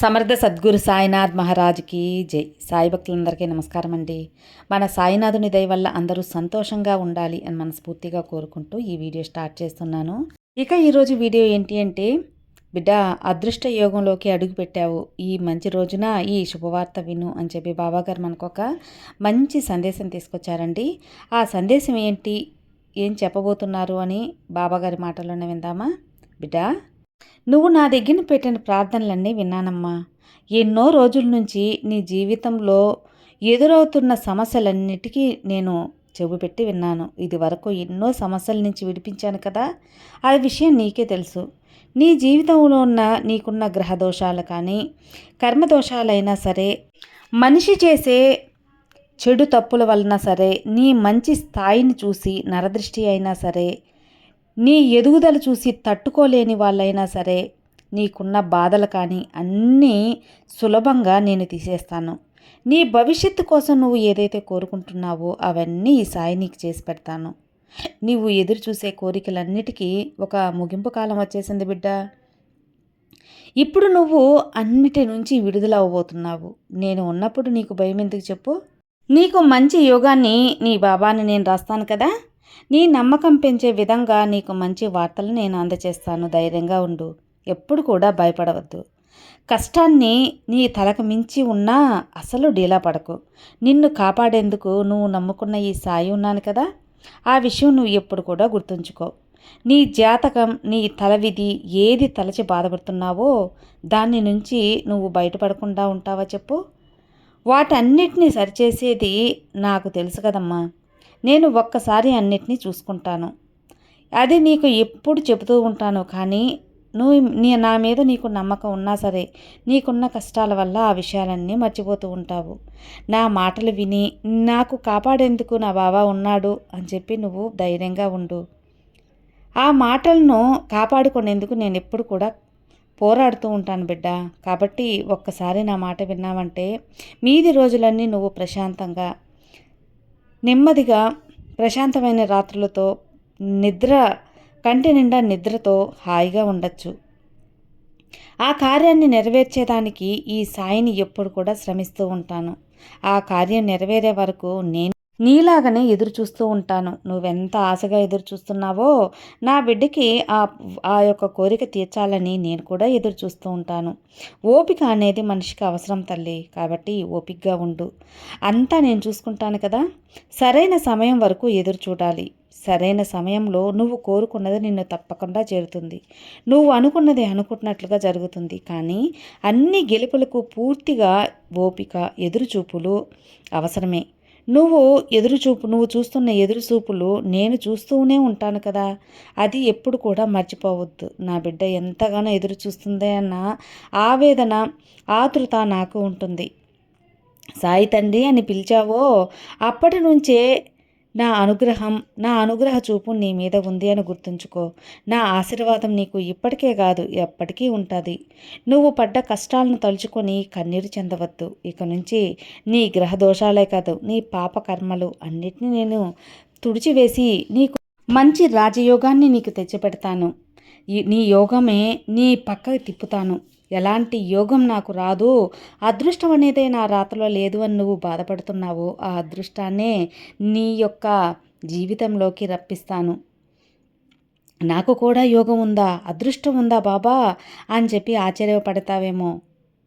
సమర్థ సద్గురు సాయినాథ్ మహారాజ్కి జై. సాయి భక్తులందరికీ నమస్కారం అండి. మన సాయినాథుని దయ వల్ల అందరూ సంతోషంగా ఉండాలి అని మనస్ఫూర్తిగా కోరుకుంటూ ఈ వీడియో స్టార్ట్ చేస్తున్నాను. ఇక ఈరోజు వీడియో ఏంటి అంటే బిడ్డ అదృష్ట యోగంలోకి అడుగుపెట్టావు ఈ మంచి రోజున ఈ శుభవార్త విను అని చెప్పి బాబాగారు మనకు ఒక మంచి సందేశం తీసుకొచ్చారండి. ఆ సందేశం ఏంటి ఏం చెప్పబోతున్నారు అని బాబాగారి మాటల్లోనే విందామా? బిడ్డ నువ్వు నా దగ్గర పెట్టిన ప్రార్థనలన్నీ విన్నానమ్మా. ఎన్నో రోజుల నుంచి నీ జీవితంలో ఎదురవుతున్న సమస్యలన్నిటికీ నేను చెవి పెట్టి విన్నాను. ఇది వరకు ఎన్నో సమస్యల నుంచి విడిపించాను కదా ఆ విషయం నీకే తెలుసు. నీ జీవితంలో ఉన్న నీకున్న గ్రహ దోషాలు కానీ కర్మదోషాలైనా సరే మనిషి చేసే చెడు తప్పుల వలన సరే నీ మంచి స్థాయిని చూసి నరదృష్టి అయినా సరే నీ ఎదుగుదల చూసి తట్టుకోలేని వాళ్ళైనా సరే నీకున్న బాధలు కానీ అన్నీ సులభంగా నేను తీసేస్తాను. నీ భవిష్యత్తు కోసం నువ్వు ఏదైతే కోరుకుంటున్నావో అవన్నీ ఈ సాయి నీకు చేసి పెడతాను. నీవు ఎదురు చూసే కోరికలన్నిటికీ ఒక ముగింపు కాలం వచ్చేసింది బిడ్డ. ఇప్పుడు నువ్వు అన్నిటి నుంచి విడుదల అవ్వబోతున్నావు నేను ఉన్నప్పుడు నీకు భయం ఎందుకు చెప్పు? నీకు మంచి యోగాన్ని నీ బాబాని నేను రాస్తాను కదా? నీ నమ్మకం పెంచే విధంగా నీకు మంచి వార్తలు నేను అందచేస్తాను. ధైర్యంగా ఉండు. ఎప్పుడు కూడా భయపడవద్దు. కష్టాన్ని నీ తలకు మించి ఉన్నా అసలు డీలా పడకు. నిన్ను కాపాడేందుకు నువ్వు నమ్ముకున్న ఈ సాయి ఉన్నాను కదా ఆ విషయం నువ్వు ఎప్పుడు కూడా గుర్తుంచుకో. నీ జాతకం నీ తలవిధి ఏది తలచి బాధపడుతున్నావో దాని నుంచి నువ్వు బయటపడకుండా ఉంటావా చెప్పు? వాటన్నిటినీ సరిచేసేది నాకు తెలుసు కదమ్మా. నేను ఒక్కసారి అన్నిటినీ చూసుకుంటాను. అది నీకు ఎప్పుడు చెబుతూ ఉంటాను కానీ నువ్వు నీ నా మీద నీకు నమ్మకం ఉన్నా సరే నీకున్న కష్టాల వల్ల ఆ విషయాలన్నీ మర్చిపోతూ ఉంటావు. నా మాటలు విని నాకు కాపాడేందుకు నా బాబా ఉన్నాడు అని చెప్పి నువ్వు ధైర్యంగా ఉండు. ఆ మాటలను కాపాడుకునేందుకు నేను ఎప్పుడు కూడా పోరాడుతూ ఉంటాను బిడ్డ. కాబట్టి ఒక్కసారి నా మాట విన్నావంటే మీది రోజులన్నీ నువ్వు ప్రశాంతంగా నెమ్మదిగా ప్రశాంతమైన రాత్రులతో నిద్ర కంటి నిండా నిద్రతో హాయిగా ఉండొచ్చు. ఆ కార్యాన్ని నెరవేర్చేదానికి ఈ సాయిని ఎప్పుడు కూడా శ్రమిస్తూ ఉంటాను. ఆ కార్యం నెరవేరే వరకు నేను నీలాగనే ఎదురు చూస్తూ ఉంటాను. నువ్వెంత ఆశగా ఎదురు చూస్తున్నావో నా బిడ్డకి ఆ ఆ యొక్క కోరిక తీర్చాలని నేను కూడా ఎదురు చూస్తూ ఉంటాను. ఓపిక అనేది మనిషికి అవసరం తల్లి కాబట్టి ఓపికగా ఉండు. అంతా నేను చూసుకుంటాను కదా? సరైన సమయం వరకు ఎదురు చూడాలి సరైన సమయంలో నువ్వు కోరుకున్నది నిన్ను తప్పకుండా చేరుతుంది. నువ్వు అనుకున్నది అనుకున్నట్లుగా జరుగుతుంది. కానీ అన్ని గెలుపులకు పూర్తిగా ఓపిక ఎదురుచూపులు అవసరమే. నువ్వు ఎదురుచూపు నువ్వు చూస్తున్న ఎదురుచూపులు నేను చూస్తూనే ఉంటాను కదా. అది ఎప్పుడు కూడా మర్చిపోవద్దు. నా బిడ్డ ఎంతగానో ఎదురు చూస్తుందే అన్న ఆవేదన ఆతృత నాకు ఉంటుంది. సాయి తండ్రి అని పిలిచావో అప్పటి నుంచే నా అనుగ్రహం నా అనుగ్రహ చూపు నీ మీద ఉంది అని గుర్తుంచుకో. నా ఆశీర్వాదం నీకు ఇప్పటికే కాదు ఎప్పటికీ ఉంటుంది. నువ్వు పడ్డ కష్టాలను తలుచుకొని కన్నీరు చెందవద్దు. ఇక నుంచి నీ గ్రహ దోషాలే కాదు నీ పాప కర్మలు అన్నిటినీ నేను తుడిచివేసి నీకు మంచి రాజయోగాన్ని నీకు తెచ్చిపెడతాను. నీ యోగమే నీ పక్కకు తిప్పుతాను. ఎలాంటి యోగం నాకు రాదు. అదృష్టం అనేదే నా రాతలో లేదు అని నువ్వు బాధపడుతున్నావు. ఆ అదృష్టాన్నే నీ యొక్క జీవితంలోకి రప్పిస్తాను. నాకు కూడా యోగం ఉందా? అదృష్టం ఉందా బాబా? అని చెప్పి ఆశ్చర్యపడతావేమో.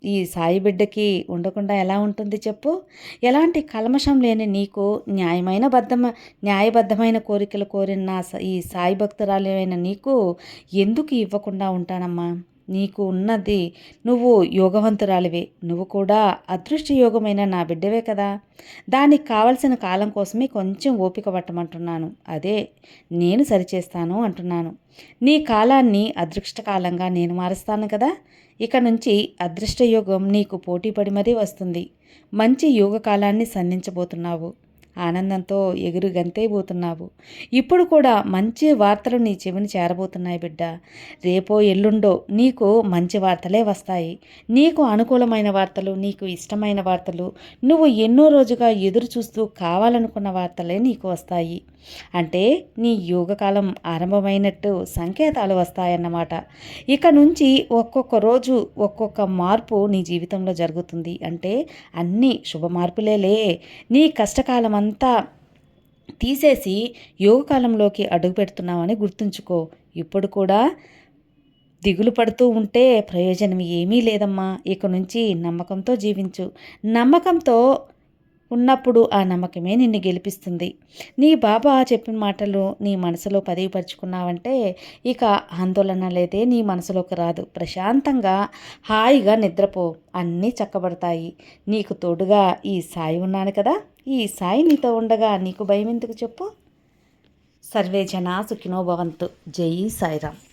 ఈ సాయి బిడ్డకి ఉండకుండా ఎలా ఉంటుంది చెప్పు. ఎలాంటి కల్మషం లేని నీకు న్యాయమైన బద్ధమ న్యాయబద్ధమైన కోరికలు కోరిన ఈ సాయి భక్తురాలైన నీకు ఎందుకు ఇవ్వకుండా ఉంటానమ్మా? నీకు ఉన్నది నువ్వు యోగవంతురాలివే. నువ్వు కూడా అదృష్ట యోగమైన నా బిడ్డవే కదా. దానికి కావలసిన కాలం కోసమే కొంచెం ఓపిక పట్టమంటున్నాను. అదే నేను సరిచేస్తాను అంటున్నాను. నీ కాలాన్ని అదృష్ట కాలంగా నేను మారుస్తాను కదా. ఇక నుంచి అదృష్ట యోగం నీకు పోటీపడి మరీ వస్తుంది. మంచి యోగ కాలాన్ని సంధించబోతున్నావు. ఆనందంతో ఎగురు గంతైపోతున్నావు ఇప్పుడు కూడా మంచి వార్తలు నీ చెవిని చేరబోతున్నాయి బిడ్డ. రేపో ఎల్లుండో నీకు మంచి వార్తలే వస్తాయి. నీకు అనుకూలమైన వార్తలు నీకు ఇష్టమైన వార్తలు నువ్వు ఎన్నో రోజుగా ఎదురు చూస్తూ కావాలనుకున్న వార్తలే నీకు వస్తాయి. అంటే నీ యోగకాలం ఆరంభమైనట్టు సంకేతాలు వస్తాయన్నమాట. ఇక నుంచి ఒక్కొక్క రోజు ఒక్కొక్క మార్పు నీ జీవితంలో జరుగుతుంది. అంటే అన్నీ శుభ మార్పులేలే నీ కష్టకాలం అంతా తీసేసి యోగకాలంలోకి అడుగు పెడుతున్నామని గుర్తుంచుకో. ఇప్పుడు కూడా దిగులు పడుతూ ఉంటే ప్రయోజనం ఏమీ లేదమ్మా. ఇక నుంచి నమ్మకంతో జీవించు. నమ్మకంతో ఉన్నప్పుడు ఆ నమ్మకమే నిన్ను గెలిపిస్తుంది. నీ బాబా చెప్పిన మాటలు నీ మనసులో పదివిపరుచుకున్నావంటే ఇక ఆందోళన లేదే నీ మనసులోకి రాదు. ప్రశాంతంగా హాయిగా నిద్రపో. అన్నీ చక్కబడతాయి. నీకు తోడుగా ఈ సాయి ఉన్నాను కదా. ఈ సాయి నీతో ఉండగా నీకు భయం ఎందుకు చెప్పు? సర్వే జనా సుఖినో భవంతు. జై సాయిరామ్.